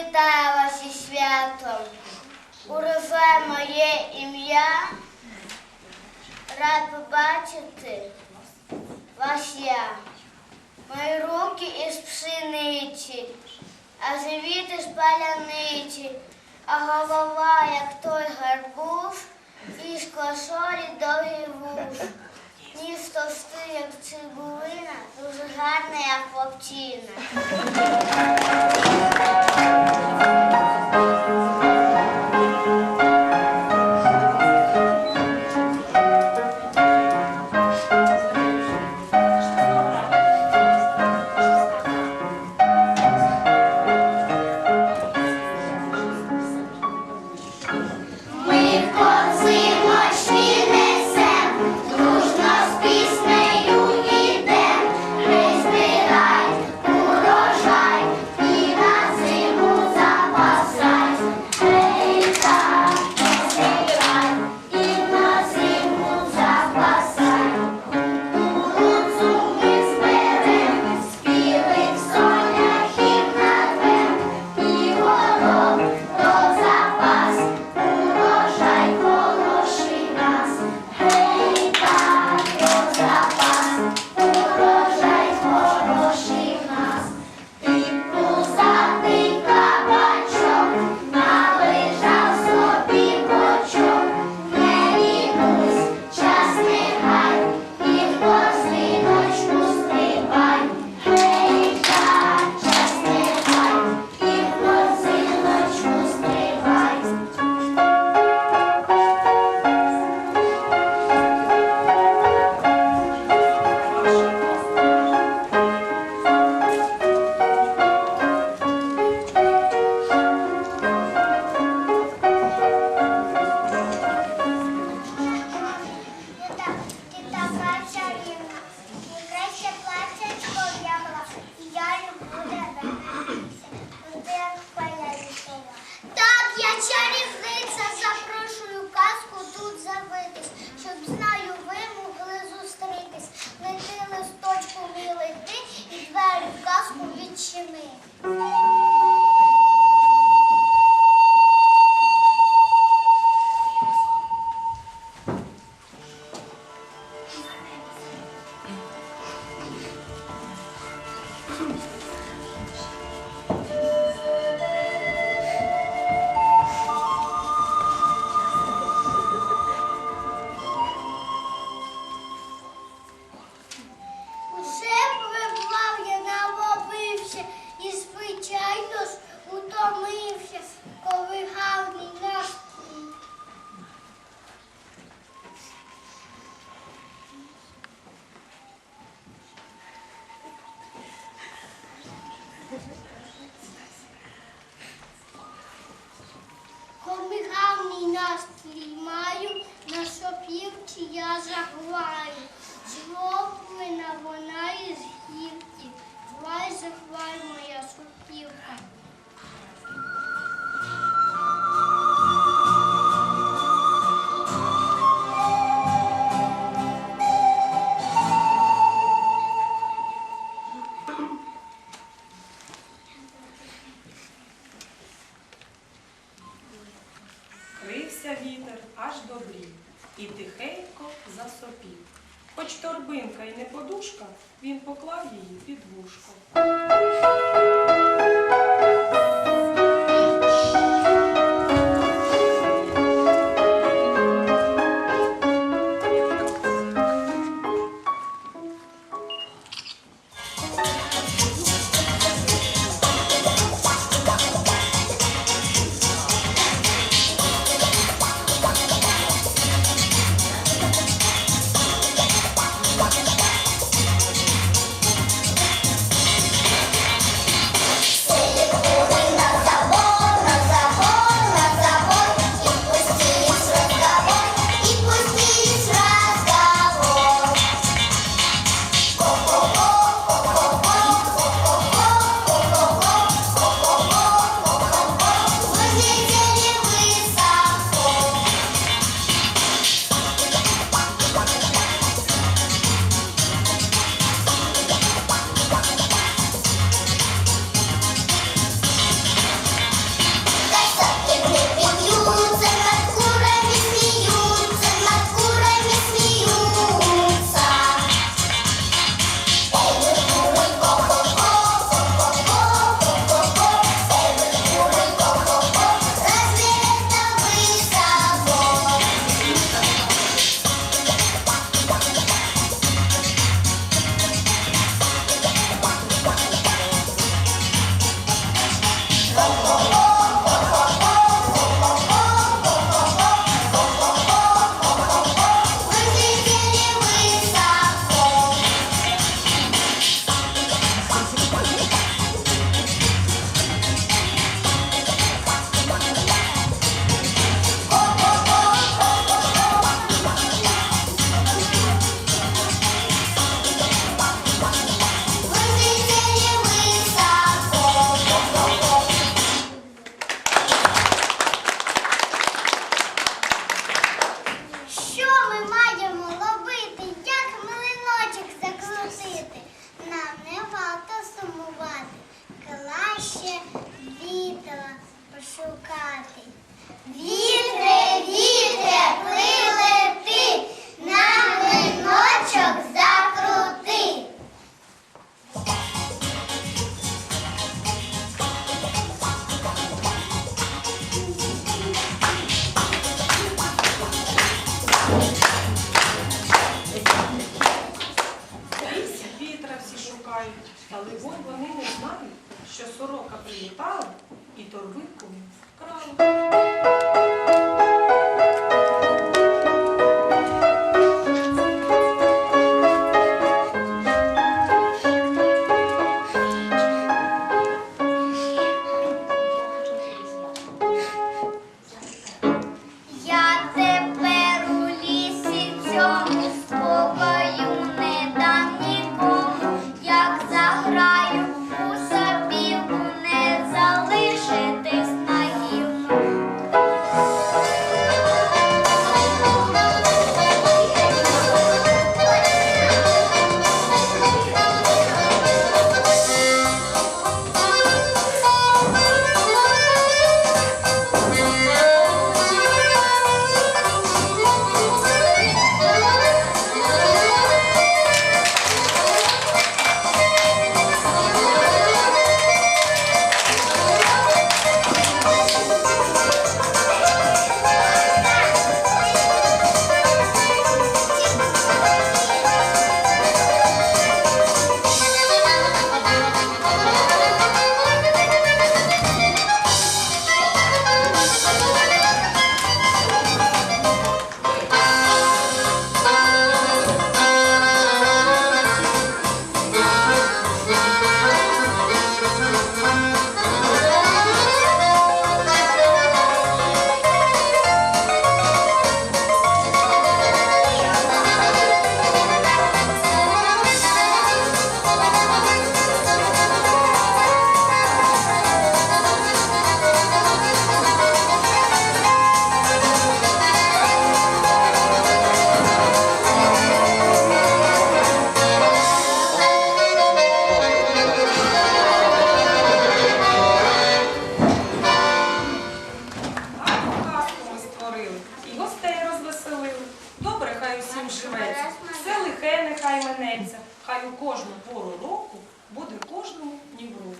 вітаю вас із святом. Урожай моє ім'я. Рад побачити вас я. Мої руки із пшениці, а живіт із паляниці, а голова, як той гарбуз, із косолі довгий вуш. Ніс товстий, як цибулина, дуже гарна, як хлопчина. Вітер аж добрів і тихенько засопів. Хоч торбинка і не подушка, він поклав її під вушко. Лихе нехай минеться. Хай у кожну пору року буде кожному дні в року.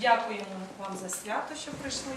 Дякуємо вам за свято, що прийшли.